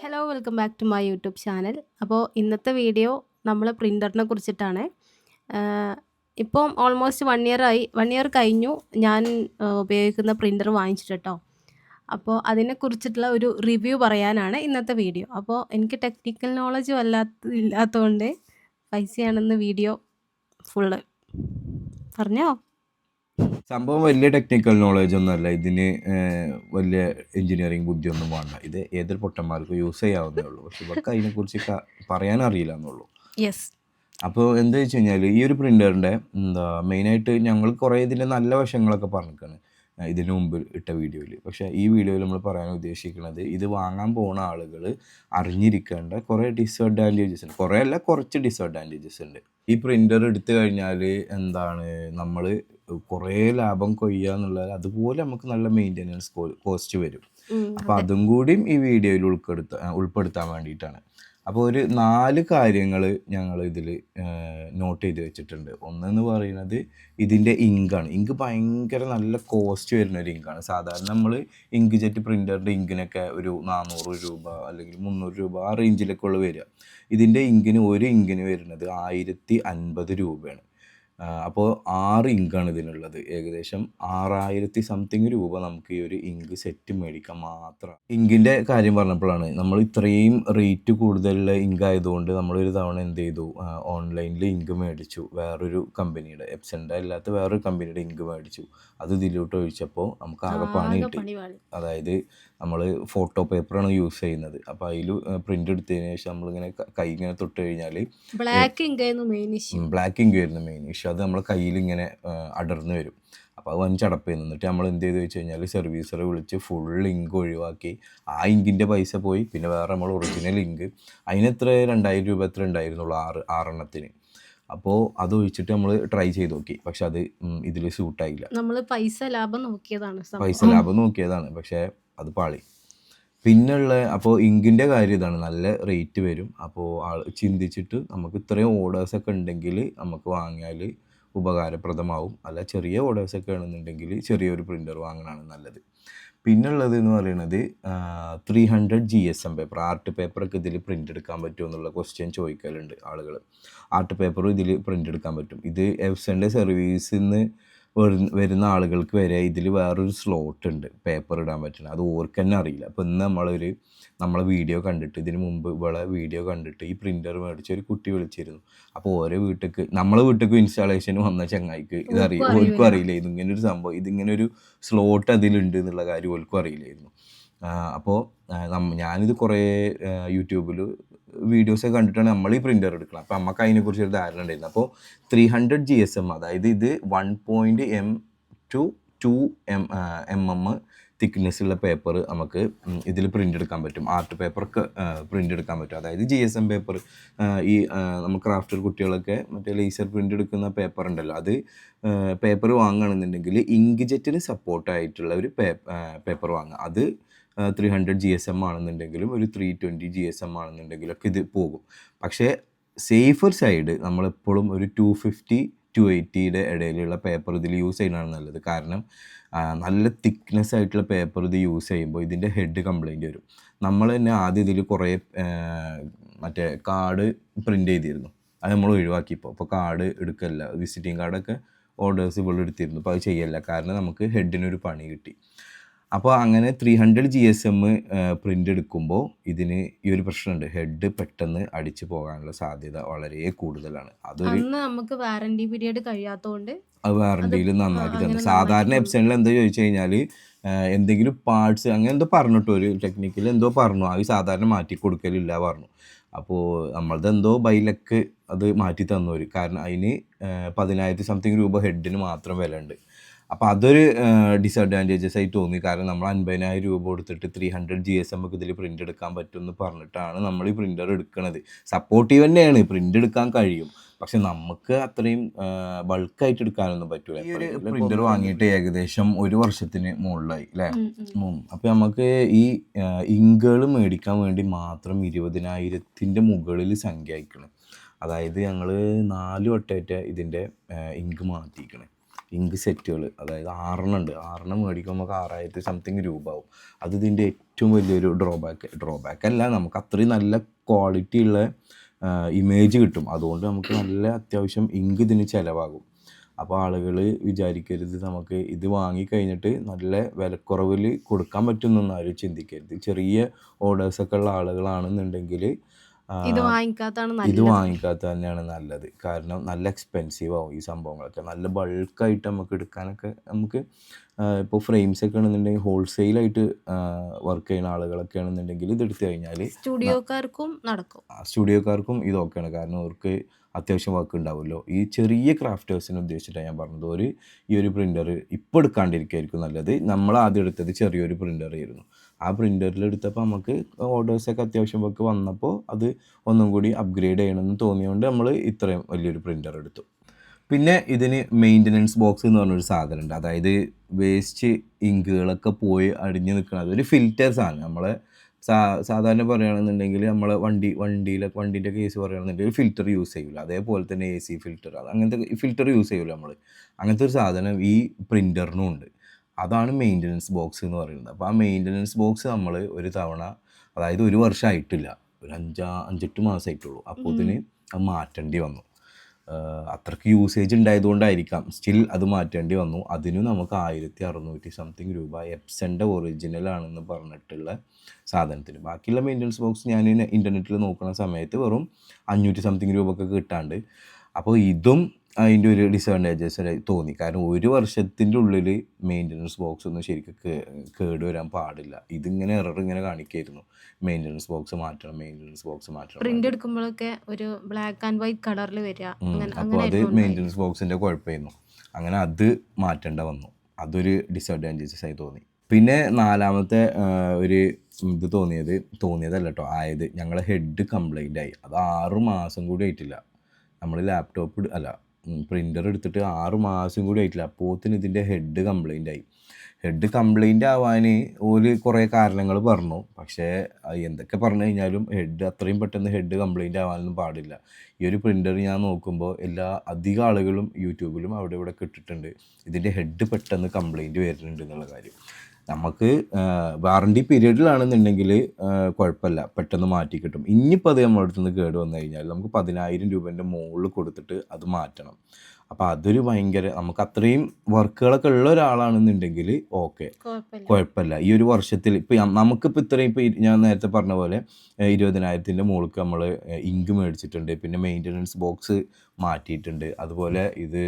Hello welcome back to my YouTube channel അപ്പോൾ ഇന്നത്തെ video നമ്മൾ പ്രിന്ററിനെ കുറിച്ചിട്ടാണ്. ഇപ്പം ഓൾമോസ്റ്റ് വൺ ഇയർ ആയി വൺ ഇയർ കഴിഞ്ഞു ഞാൻ ഉപയോഗിക്കുന്ന പ്രിന്റർ വാങ്ങിച്ചിട്ട് കേട്ടോ അപ്പോൾ അതിനെക്കുറിച്ചിട്ടുള്ള ഒരു റിവ്യൂ പറയാനാണ് ഇന്നത്തെ വീഡിയോ അപ്പോൾ എനിക്ക് ടെക്നിക്കൽ നോളജ് വല്ലാത്ത ഇല്ലാത്തതുകൊണ്ട് പൈസയാണെന്ന് വീഡിയോ ഫുള്ള് പറഞ്ഞോ? സംഭവം വലിയ ടെക്നിക്കൽ നോളജ് ഒന്നുമല്ല ഇതിന് വലിയ എഞ്ചിനീയറിംഗ് ബുദ്ധിയൊന്നും വേണ്ട. ഇത് ഏതൊരു പൊട്ടന്മാർക്കും യൂസ് ചെയ്യാവുന്നേ ഉള്ളൂ. പക്ഷെ ഇവർക്ക് അതിനെക്കുറിച്ച് കുറിച്ച് പറയാൻ അറിയില്ല എന്നുള്ളൂ. യെസ് അപ്പോൾ എന്താ വെച്ച് കഴിഞ്ഞാൽ ഈ ഒരു പ്രിന്ററിന്റെ എന്താ മെയിനായിട്ട് ഞങ്ങൾ കുറേ ഇതിന്റെ നല്ല വശങ്ങളൊക്കെ പറഞ്ഞിരിക്കുകയാണ് ഇതിന് മുമ്പ് ഇട്ട വീഡിയോയിൽ. പക്ഷേ ഈ വീഡിയോയിൽ നമ്മൾ പറയാൻ ഉദ്ദേശിക്കുന്നത് ഇത് വാങ്ങാൻ പോകുന്ന ആളുകൾ അറിഞ്ഞിരിക്കേണ്ട കുറേ ഡിസ്അഡ്വാന്റേജസ് ഉണ്ട്. കുറേ അല്ല കുറച്ച് ഡിസ്അഡ്വാന്റേജസ് ഉണ്ട്. ഈ പ്രിന്റർ എടുത്തു കഴിഞ്ഞാൽ എന്താണ്? നമ്മൾ കുറേ ലാഭം കൊയ്യുക എന്നുള്ളത് അതുപോലെ നമുക്ക് നല്ല മെയിന്റെനൻസ് കോസ്റ്റ് വരും. അപ്പം അതും കൂടിയും ഈ വീഡിയോയിൽ ഉൾപ്പെടുത്ത ഉൾപ്പെടുത്താൻ വേണ്ടിയിട്ടാണ്. അപ്പോൾ ഒരു നാല് കാര്യങ്ങൾ ഞങ്ങൾ ഇതിൽ നോട്ട് ചെയ്ത് വെച്ചിട്ടുണ്ട്. ഒന്നെന്ന് പറയുന്നത് ഇതിന്റെ ഇങ്കാണ് ഇങ്ക് ഭയങ്കര നല്ല കോസ്റ്റ് വരുന്ന ഒരു ഇങ്കാണ് സാധാരണ നമ്മൾ ഇങ്ക് ജെറ്റ് പ്രിന്ററിന്റെ ഇങ്കിനൊക്കെ ഒരു നാനൂറ് രൂപ അല്ലെങ്കിൽ മുന്നൂറ് രൂപ ആ റേഞ്ചിലൊക്കെ ഉള്ള വരിക. ഇതിന്റെ ഇങ്കിന് ഒരു ഇങ്കിന് വരുന്നത് ആയിരത്തി അൻപത് രൂപയാണ്. അപ്പോൾ ആറ് ഇങ്കാണ് ഇതിനുള്ളത്. ഏകദേശം ആറായിരത്തി സംതിങ് രൂപ നമുക്ക് ഈ ഒരു ഇങ്ക് സെറ്റ് മേടിക്കാൻ മാത്രം. ഇങ്കിന്റെ കാര്യം പറഞ്ഞപ്പോഴാണ് നമ്മൾ ഇത്രയും റേറ്റ് കൂടുതലുള്ള ഇങ്ക് ആയതുകൊണ്ട് നമ്മളൊരു തവണ എന്ത് ചെയ്തു? ഓൺലൈനിൽ ഇങ്ക് മേടിച്ചു. വേറൊരു കമ്പനിയുടെ എപ്സന്റെ അല്ലാത്ത വേറൊരു കമ്പനിയുടെ ഇങ്ക് മേടിച്ചു. അത് ഇതിലോട്ട് ഒഴിച്ചപ്പോൾ നമുക്ക് ആകെ പണി കിട്ടി. അതായത് നമ്മൾ ഫോട്ടോ പേപ്പറാണ് യൂസ് ചെയ്യുന്നത്. അപ്പോൾ അതിൽ പ്രിന്റ് എടുത്തതിന് ശേഷം നമ്മളിങ്ങനെ ക- കൈ ഇങ്ങനെ തൊട്ട് കഴിഞ്ഞാൽ ബ്ലാക്ക് ഇങ്ക് ആയിരുന്നു മെയിൻ ഇഷ്യൂ ബ്ലാക്ക് ഇങ്ക് ആയിരുന്നു മെയിൻ ഇഷ്യൂ അത് നമ്മൾ കയ്യിൽ ഇങ്ങനെ അടർന്നു വരും. അപ്പോൾ അത് വൻ ചടപ്പ് ചെയ്യുന്നു എന്നിട്ട് നമ്മൾ എന്ത് ചെയ്തു വെച്ച് കഴിഞ്ഞാൽ സർവീസറെ വിളിച്ച് ഫുൾ ഇങ്ക് ഒഴിവാക്കി. ആ ഇങ്കിന്റെ പൈസ പോയി. പിന്നെ വേറെ നമ്മൾ ഒറിജിനൽ ഇങ്ക് അതിനെത്ര രണ്ടായിരം രൂപ എത്ര ഉണ്ടായിരുന്നുള്ളൂ ആറ് ആറെണ്ണത്തിന്. അപ്പോൾ അത് ഒഴിച്ചിട്ട് നമ്മൾ ട്രൈ ചെയ്ത് നോക്കി. പക്ഷെ അത് ഇതിൽ സൂട്ടായില്ല നമ്മൾ പൈസ ലാഭം നോക്കിയതാണ് പൈസ ലാഭം നോക്കിയതാണ്. പക്ഷേ അത് പാളി. പിന്നുള്ള അപ്പോൾ ഇങ്കിന്റെ കാര്യം ഇതാണ്. നല്ല റേറ്റ് വരും. അപ്പോൾ ആൾ ചിന്തിച്ചിട്ട് നമുക്ക് ഇത്രയും ഓർഡേഴ്സൊക്കെ ഉണ്ടെങ്കിൽ നമുക്ക് വാങ്ങിയാൽ ഉപകാരപ്രദമാവും. അല്ല ചെറിയ ഓർഡേഴ്സൊക്കെ ആണെന്നുണ്ടെങ്കിൽ ചെറിയൊരു പ്രിന്റർ വാങ്ങണമാണ് നല്ലത്. പിന്നുള്ളത് എന്ന് പറയുന്നത് three hundred G S M paper art പേപ്പറൊക്കെ ഇതിൽ പ്രിന്റ് എടുക്കാൻ പറ്റുമോ എന്നുള്ള ക്വസ്റ്റ്യൻ ചോദിക്കലുണ്ട് ആളുകൾ ആർട്ട് പേപ്പറും ഇതിൽ പ്രിന്റ് എടുക്കാൻ പറ്റും. ഇത് എഫ്സന്റെ സർവീസിൽ നിന്ന് വരുന്ന ആളുകൾക്ക് വരെ ഇതിൽ വേറൊരു സ്ലോട്ട് ഉണ്ട് പേപ്പർ ഇടാൻ പറ്റുന്നത് അത് ഓർക്ക് തന്നെ അറിയില്ല. അപ്പോൾ ഇന്ന് നമ്മളൊരു നമ്മളെ വീഡിയോ കണ്ടിട്ട് ഇതിന് മുമ്പ് ഇവിടെ വീഡിയോ കണ്ടിട്ട് ഈ പ്രിന്റർ മേടിച്ച ഒരു കുട്ടി വിളിച്ചിരുന്നു. അപ്പോൾ ഓരോ വീട്ടിലേക്ക് നമ്മളെ വീട്ടിലേക്ക് ഇൻസ്റ്റാളേഷൻ വന്ന ചങ്ങായിക്ക് ഇത് അറിയില്ല ഓർക്കും അറിയില്ല. ഇതിങ്ങനെ ഒരു സംഭവം ഇതിങ്ങനെ ഒരു സ്ലോട്ട് അതിലുണ്ട് എന്നുള്ള കാര്യം ഓൽക്കും അറിയില്ലായിരുന്നു. അപ്പോൾ ഞാനിത് കുറേ യൂട്യൂബിൽ വീഡിയോസൊക്കെ കണ്ടിട്ടാണ് നമ്മൾ ഈ പ്രിന്റർ എടുക്കണം അപ്പോൾ നമുക്ക് അതിനെക്കുറിച്ച് ഒരു ധാരണ ഉണ്ടായിരുന്നു. അപ്പോൾ three hundred G S M അതായത് ഇത് one point M two two M M M thickness ഉള്ള പേപ്പർ നമുക്ക് ഇതിൽ പ്രിന്റ് എടുക്കാൻ പറ്റും. ആർട്ട് പേപ്പറൊക്കെ പ്രിന്റ് എടുക്കാൻ പറ്റും. അതായത് ജി എസ് എം പേപ്പർ ഈ നമ്മൾ ക്രാഫ്റ്റർ കുട്ടികളൊക്കെ മറ്റേ ലേസർ പ്രിന്റ് എടുക്കുന്ന പേപ്പർ ഉണ്ടല്ലോ അത് പേപ്പർ വാങ്ങുകയാണെന്നുണ്ടെങ്കിൽ ഇങ്ക് ജെറ്റിന് സപ്പോർട്ടായിട്ടുള്ള ഒരു പേപ്പർ വാങ്ങുക. അത് three hundred G S M ആണെന്നുണ്ടെങ്കിലും ഒരു three twenty G S M ആണെന്നുണ്ടെങ്കിലും ഒക്കെ ഇത് പോകും. പക്ഷേ സേഫർ സൈഡ് നമ്മളെപ്പോഴും ഒരു ടു ഫിഫ്റ്റി ടു എയ്റ്റിയുടെ ഇടയിലുള്ള പേപ്പർ ഇതിൽ യൂസ് ചെയ്യുന്നതാണ് നല്ലത്. കാരണം നല്ല തിക്നെസ് ആയിട്ടുള്ള പേപ്പർ ഇത് യൂസ് ചെയ്യുമ്പോൾ ഇതിന്റെ ഹെഡ് കംപ്ലൈന്റ് വരും. നമ്മൾ തന്നെ ആദ്യം ഇതിൽ കുറേ മറ്റേ കാർഡ് പ്രിന്റ് ചെയ്തിരുന്നു. അത് നമ്മൾ ഒഴിവാക്കി ഇപ്പോൾ. കാർഡ് എടുക്കല്ല. വിസിറ്റിംഗ് കാർഡൊക്കെ ഓർഡേഴ്സ് ഇവിടെ എടുത്തിരുന്നു. അപ്പോൾ അത് ചെയ്യല്ല. കാരണം നമുക്ക് ഹെഡിനൊരു പണി കിട്ടി. അപ്പോൾ അങ്ങനെ three hundred G S M print എടുക്കുമ്പോൾ ഇതിന് ഈ ഒരു പ്രശ്നമുണ്ട്. ഹെഡ് പെട്ടെന്ന് അടിച്ചു പോകാനുള്ള സാധ്യത വളരെ കൂടുതലാണ്. അതൊരു നമുക്ക് വാറണ്ടി പീരീഡ് കഴിയാത്തതുകൊണ്ട് അത് വാറണ്ടിയിൽ നന്നാക്കി തന്നെ. സാധാരണ എപ്സണിൽ എന്താ ചോദിച്ചു കഴിഞ്ഞാൽ എന്തെങ്കിലും പാർട്സ് അങ്ങനെ എന്തോ പറഞ്ഞിട്ടോ ഒരു ടെക്നിക്കിൽ എന്തോ പറഞ്ഞു. അത് സാധാരണ മാറ്റി കൊടുക്കലില്ല പറഞ്ഞു. അപ്പോൾ നമ്മളത് എന്തോ ബൈലക്ക് അത് മാറ്റി തന്നു കാരണം അതിന് പതിനായിരത്തി സംതിങ് രൂപ ഹെഡിന് മാത്രം വില ഉണ്ട് അപ്പോൾ അതൊരു ഡിസഡ്വാന്റേജസ് ആയി തോന്നി. കാരണം നമ്മൾ അൻപതിനായിരം രൂപ കൊടുത്തിട്ട് ത്രീ ഹൺഡ്രഡ് ജി എസ് നമുക്ക് ഇതിൽ പ്രിന്റ് എടുക്കാൻ പറ്റും എന്ന് പറഞ്ഞിട്ടാണ് നമ്മൾ ഈ പ്രിന്റർ എടുക്കുന്നത് സപ്പോർട്ടീവ് തന്നെയാണ്. പ്രിന്റ് എടുക്കാൻ കഴിയും. പക്ഷെ നമുക്ക് അത്രയും ബൾക്കായിട്ട് എടുക്കാനൊന്നും പറ്റൂല. പ്രിന്റർ വാങ്ങിയിട്ട് ഏകദേശം ഒരു വർഷത്തിന് മുകളിലായി അല്ലേ. അപ്പോൾ നമുക്ക് ഈ ഇങ്കുകൾ മേടിക്കാൻ വേണ്ടി മാത്രം ഇരുപതിനായിരത്തിന്റെ മുകളിൽ സംഖ്യ അയക്കണം. അതായത് ഞങ്ങൾ നാല് വട്ടമായിട്ട് ഇതിന്റെ ഇങ്ക് മാറ്റിയിരിക്കണേ. ഇങ്ക് സെറ്റുകൾ അതായത് ആറെണ്ണം ഉണ്ട്. ആറെണ്ണം മേടിക്കുമ്പോൾ നമുക്ക് ആറായിരത്തി സംതിങ് രൂപ ആവും അത് ഇതിന്റെ ഏറ്റവും വലിയൊരു ഡ്രോബാക്ക് ഡ്രോബാക്ക് അല്ല നമുക്ക് അത്രയും നല്ല ക്വാളിറ്റി ഉള്ള ഇമേജ് കിട്ടും. അതുകൊണ്ട് നമുക്ക് നല്ല അത്യാവശ്യം ഇങ്ക് ഇതിന് ചിലവാകും. അപ്പോൾ ആളുകൾ വിചാരിക്കരുത് നമുക്ക് ഇത് വാങ്ങിക്കഴിഞ്ഞിട്ട് നല്ല വിലക്കുറവിൽ കൊടുക്കാൻ പറ്റുമെന്നൊന്നും ആരും ചിന്തിക്കരുത്. ചെറിയ ഓർഡേഴ്സൊക്കെ ഉള്ള ആളുകളാണെന്നുണ്ടെങ്കിൽ ഇത് വാങ്ങിക്കാത്ത തന്നെയാണ് നല്ലത്. കാരണം നല്ല എക്സ്പെൻസീവ് ആവും ഈ സംഭവങ്ങളൊക്കെ. നല്ല ബൾക്കായിട്ട് നമുക്ക് എടുക്കാനൊക്കെ നമുക്ക് ഇപ്പോൾ ഫ്രെയിംസ് ഒക്കെ ആണെന്നുണ്ടെങ്കിൽ ഹോൾസെയിലായിട്ട് വർക്ക് ചെയ്യുന്ന ആളുകളൊക്കെ ആണെന്നുണ്ടെങ്കിൽ ഇത് എടുത്തു കഴിഞ്ഞാൽ സ്റ്റുഡിയോക്കാർക്കും നടക്കും. സ്റ്റുഡിയോക്കാർക്കും ഇതൊക്കെയാണ് കാരണം അവർക്ക് അത്യാവശ്യം വർക്ക് ഉണ്ടാവുമല്ലോ. ഈ ചെറിയ ക്രാഫ്റ്റേഴ്സിനെ ഉദ്ദേശിച്ചിട്ടാണ് ഞാൻ പറഞ്ഞത്. ഒരു ഈ ഒരു പ്രിന്റർ ഇപ്പോൾ എടുക്കാണ്ടിരിക്കുകയായിരിക്കും നല്ലത്. നമ്മൾ ആദ്യം എടുത്തത് ചെറിയൊരു പ്രിന്റർ ആയിരുന്നു. ആ പ്രിന്ററിൽ എടുത്തപ്പോൾ നമുക്ക് ഓർഡേഴ്സൊക്കെ അത്യാവശ്യം വർക്ക് വന്നപ്പോൾ അത് ഒന്നും കൂടി അപ്ഗ്രേഡ് ചെയ്യണമെന്ന് തോന്നിയതുകൊണ്ട് നമ്മൾ ഇത്രയും വലിയൊരു പ്രിന്റർ എടുത്തു പിന്നെ ഇതിന് മെയിന്റനൻസ് ബോക്സ് എന്ന് പറഞ്ഞൊരു സാധനമുണ്ട് അതായത് വേസ്റ്റ് ഇങ്കുകളൊക്കെ പോയി അടിഞ്ഞു നിൽക്കുന്നത് അതൊരു ഫിൽറ്റർ സാധനം. നമ്മൾ സാ സാധാരണ പറയുകയാണെന്നുണ്ടെങ്കിൽ നമ്മൾ വണ്ടി വണ്ടിയിലൊക്കെ വണ്ടീന്റെ കേസ് പറയുകയാണെന്നുണ്ടെങ്കിൽ ഫിൽറ്റർ യൂസ് ചെയ്യില്ല അതേപോലെ തന്നെ എ സി ഫിൽറ്റർ അത് അങ്ങനത്തെ ഫിൽറ്റർ യൂസ് ചെയ്യില്ല നമ്മൾ അങ്ങനത്തെ ഒരു സാധനം ഈ പ്രിന്ററിനും ഉണ്ട് അതാണ് മെയിന്റനൻസ് ബോക്സ് എന്ന് പറയുന്നത്. അപ്പോൾ ആ മെയിന്റനൻസ് ബോക്സ് നമ്മൾ ഒരു തവണ അതായത് ഒരു വർഷം ആയിട്ടില്ല ഒരു അഞ്ചാ അഞ്ചെട്ട് മാസമായിട്ടുള്ളൂ അപ്പോൾ ഇതിന് അത് മാറ്റേണ്ടി വന്നു. അത്രയ്ക്ക് യൂസേജ് ഉണ്ടായതുകൊണ്ടായിരിക്കാം. സ്റ്റിൽ അത് മാറ്റേണ്ടി വന്നു. അതിന് നമുക്ക് ആയിരത്തി അറുന്നൂറ്റി സംതിങ് രൂപ എപ്സന്റെ ഒറിജിനൽ ആണെന്ന് പറഞ്ഞിട്ടുള്ള സാധനത്തിന്. ബാക്കിയുള്ള മെയിന്റനൻസ് ബോക്സ് ഞാൻ ഇന്റർനെറ്റിൽ നോക്കുന്ന സമയത്ത് വെറും അഞ്ഞൂറ്റി സംതിങ് രൂപ ഒക്കെ കിട്ടാണ്ട്. അപ്പോൾ ഇതും അതിന്റെ ഒരു ഡിസഡ്വാന്റേജസ് തോന്നി. കാരണം ഒരു വർഷത്തിന്റെ ഉള്ളിൽ മെയിന്റനൻസ് ബോക്സ് ഒന്നും ശരിക്കും കേട് വരാൻ പാടില്ല. ഇതിങ്ങനെ എറർ ഇങ്ങനെ കാണിക്കായിരുന്നു. മെയിന്റനൻസ് ബോക്സ് മാറ്റണം മെയിന്റനൻസ് ബോക്സ് മാറ്റണം. പ്രിന്റ് എടുക്കുമ്പോഴൊക്കെ ഒരു ബ്ലാക്ക് ആൻഡ് വൈറ്റ് കളറിൽ വരിക. അപ്പോൾ അത് മെയിന്റനൻസ് ബോക്സിന്റെ കുഴപ്പമായിരുന്നു. അങ്ങനെ അത് മാറ്റേണ്ട വന്നു. അതൊരു ഡിസഡ്വാന്റേജസ് ആയി തോന്നി. പിന്നെ നാലാമത്തെ ഒരു ഇത് തോന്നിയത് തോന്നിയതല്ല കേട്ടോ ആയത് ഞങ്ങളെ ഹെഡ് കംപ്ലൈന്റ് ആയി. അത് ആറ് മാസം കൂടി ആയിട്ടില്ല. നമ്മൾ ലാപ്ടോപ്പ് അല്ല പ്രിന്റർ എടുത്തിട്ട് ആറ് മാസം കൂടി ആയിട്ടില്ല. അപ്പോത്തിന് ഇതിന്റെ ഹെഡ് കംപ്ലൈന്റ് ആയി. ഹെഡ് കംപ്ലൈന്റ് ആവാൻ ഒരു കുറേ കാരണങ്ങൾ പറഞ്ഞു. പക്ഷേ എന്തൊക്കെ പറഞ്ഞു കഴിഞ്ഞാലും ഹെഡ് അത്രയും പെട്ടെന്ന് ഹെഡ് കംപ്ലൈന്റ് ആവാനൊന്നും പാടില്ല. ഈ ഒരു പ്രിന്റർ ഞാൻ നോക്കുമ്പോൾ എല്ലാ അധികം ആളുകളും യൂട്യൂബിലും അവിടെ ഇവിടെ കിട്ടിയിട്ടുണ്ട് ഇതിന്റെ ഹെഡ് പെട്ടെന്ന് കംപ്ലൈന്റ് വരുന്നുണ്ട് എന്നുള്ള കാര്യം. നമുക്ക് വാറണ്ടി പീരീഡിലാണെന്നുണ്ടെങ്കിൽ കുഴപ്പമില്ല. പെട്ടെന്ന് മാറ്റി കിട്ടും. ഇനിയിപ്പോൾ അത് നമ്മുടെ അടുത്ത് നിന്ന് കേട് വന്നു കഴിഞ്ഞാൽ നമുക്ക് പതിനായിരം രൂപേന്റെ മുകളിൽ കൊടുത്തിട്ട് അത് മാറ്റണം. അപ്പോൾ അതൊരു ഭയങ്കര നമുക്ക് അത്രയും വർക്കുകളൊക്കെ ഉള്ള ഒരാളാണെന്നുണ്ടെങ്കിൽ ഓക്കെ. കുഴപ്പമില്ല. ഈ ഒരു വർഷത്തിൽ ഇപ്പം നമുക്കിപ്പോൾ ഇത്രയും ഇപ്പോൾ ഞാൻ നേരത്തെ പറഞ്ഞ പോലെ ഇരുപതിനായിരത്തിന്റെ മുകൾക്ക് നമ്മൾ ഇങ്ക് മേടിച്ചിട്ടുണ്ട്. പിന്നെ മെയിന്റനൻസ് ബോക്സ് മാറ്റിയിട്ടുണ്ട്. അതുപോലെ ഇത്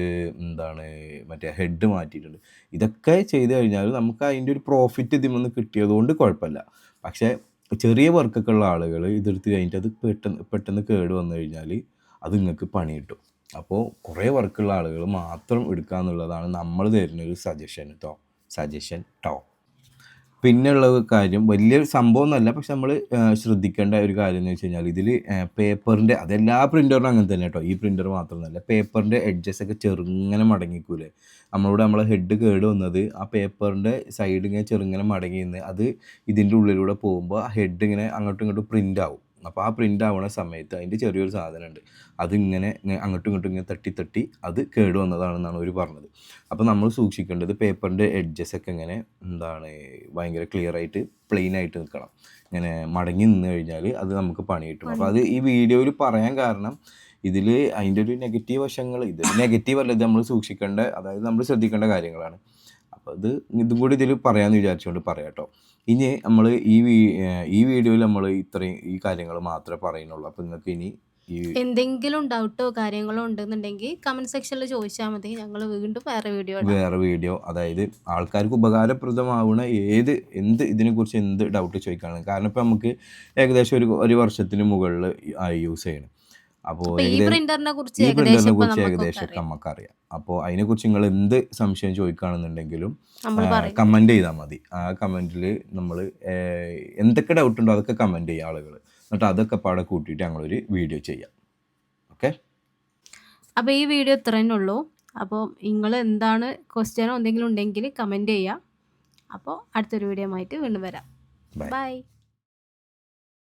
എന്താണ് മറ്റേ ഹെഡ് മാറ്റിയിട്ടുണ്ട്. ഇതൊക്കെ ചെയ്ത് കഴിഞ്ഞാൽ നമുക്ക് അതിന്റെ ഒരു പ്രോഫിറ്റ് ഇതിൽ കിട്ടിയതുകൊണ്ട് കുഴപ്പമില്ല. പക്ഷേ ചെറിയ വർക്കൊക്കെ ഉള്ള ആളുകൾ ഇതെടുത്ത് കഴിഞ്ഞിട്ട് അത് പെട്ടെന്ന് പെട്ടെന്ന് കേട് വന്നു കഴിഞ്ഞാൽ അത് നിങ്ങൾക്ക് പണി കിട്ടും. അപ്പോൾ കുറേ വർക്കുള്ള ആളുകൾ മാത്രം എടുക്കുക എന്നുള്ളതാണ് നമ്മൾ തരുന്ന ഒരു സജഷൻ കേട്ടോ സജഷൻ ടോ പിന്നെയുള്ള കാര്യം വലിയൊരു സംഭവം എന്നല്ല പക്ഷെ നമ്മൾ ശ്രദ്ധിക്കേണ്ട ഒരു കാര്യം എന്ന് വെച്ച് കഴിഞ്ഞാൽ ഇതിൽ പേപ്പറിന്റെ അതെല്ലാ പ്രിന്ററിനും അങ്ങനെ തന്നെ കേട്ടോ ഈ പ്രിന്റർ മാത്രമൊന്നുമല്ല പേപ്പറിന്റെ എഡ്ജസ് ഒക്കെ ചെറുങ്ങനെ മടങ്ങിക്കൂലേ? നമ്മളോട് നമ്മളെ ഹെഡ് കേട് വന്നത് ആ പേപ്പറിന്റെ സൈഡ് ഇങ്ങനെ ചെറുങ്ങനെ മടങ്ങി നിന്ന് അത് ഇതിന്റെ ഉള്ളിലൂടെ പോകുമ്പോൾ ആ ഹെഡ് ഇങ്ങനെ അങ്ങോട്ടും ഇങ്ങോട്ടും പ്രിന്റ് ആവും. അപ്പോൾ ആ പ്രിന്റ് ആവുന്ന സമയത്ത് അതിന്റെ ചെറിയൊരു സാധനമുണ്ട് അതിങ്ങനെ അങ്ങോട്ടും ഇങ്ങോട്ടും ഇങ്ങനെ തട്ടി തട്ടി അത് കേട് വന്നതാണെന്നാണ് അവർ പറഞ്ഞത്. അപ്പോൾ നമ്മൾ സൂക്ഷിക്കേണ്ടത് പേപ്പറിന്റെ എഡ്ജസ് ഒക്കെ ഇങ്ങനെ എന്താണ് ഭയങ്കര ക്ലിയർ ആയിട്ട് പ്ലെയിൻ ആയിട്ട് നിൽക്കണം ഇങ്ങനെ മടങ്ങി നിന്ന് കഴിഞ്ഞാൽ അത് നമുക്ക് പണി കിട്ടും അപ്പോൾ അത് ഈ വീഡിയോയിൽ പറയാൻ കാരണം ഇതിൽ അതിന്റെ ഒരു നെഗറ്റീവ് വശങ്ങൾ ഇത് നെഗറ്റീവ് അല്ല ഇത് നമ്മൾ സൂക്ഷിക്കേണ്ട അതായത് നമ്മൾ ശ്രദ്ധിക്കേണ്ട കാര്യങ്ങളാണ്. അപ്പോൾ ഇത് ഇതും കൂടി ഇതിൽ പറയാമെന്ന് വിചാരിച്ചുകൊണ്ട് പറയാം കേട്ടോ ഇനി നമ്മൾ ഈ ഈ വീഡിയോയിൽ നമ്മൾ ഇത്രയും ഈ കാര്യങ്ങൾ മാത്രമേ പറയുന്നുള്ളൂ. അപ്പോൾ നിങ്ങൾക്ക് ഇനി എന്തെങ്കിലും ഡൗട്ടോ കാര്യങ്ങളോ ഉണ്ടെന്നുണ്ടെങ്കിൽ കമന്റ് സെക്ഷനിൽ ചോദിച്ചാൽ മതി. ഞങ്ങൾ വീണ്ടും വേറെ വീഡിയോ വേറെ വീഡിയോ അതായത് ആൾക്കാർക്ക് ഉപകാരപ്രദമാവുന്ന ഏത് എന്ത് ഇതിനെക്കുറിച്ച് എന്ത് ഡൗട്ട് ചോദിക്കാണ് കാരണം ഇപ്പം നമുക്ക് ഏകദേശം ഒരു ഒരു വർഷത്തിന് മുകളിൽ ആയി യൂസ് ചെയ്യണം. അപ്പോൾ ഈ പ്രിന്ററിനെ കുറിച്ച് ഏകദേശം നമുക്കറിയാം. അപ്പോൾ അതിനെക്കുറിച്ച് നിങ്ങൾ എന്ത് സംശയം ചോദിക്കുകയാണെന്നുണ്ടെങ്കിലും കമന്റ് ചെയ്താൽ മതി. ആ കമന്റിൽ നമ്മൾ എന്തൊക്കെ ഡൗട്ട് ഉണ്ടോ അതൊക്കെ കമന്റ് ചെയ്യുക ആളുകൾ എന്നിട്ട് അതൊക്കെ പാടെ കൂട്ടിയിട്ട് ഞങ്ങളൊരു വീഡിയോ ചെയ്യാം. ഓക്കെ അപ്പോൾ ഈ വീഡിയോ ഇത്ര തന്നെ ഉള്ളൂ. അപ്പോൾ നിങ്ങൾ എന്താണ് ക്വസ്റ്റ്യനോ എന്തെങ്കിലും ഉണ്ടെങ്കിൽ കമന്റ് ചെയ്യുക അപ്പോൾ അടുത്തൊരു വീഡിയോ ആയിട്ട് വീണ്ടും വരാം. ബൈ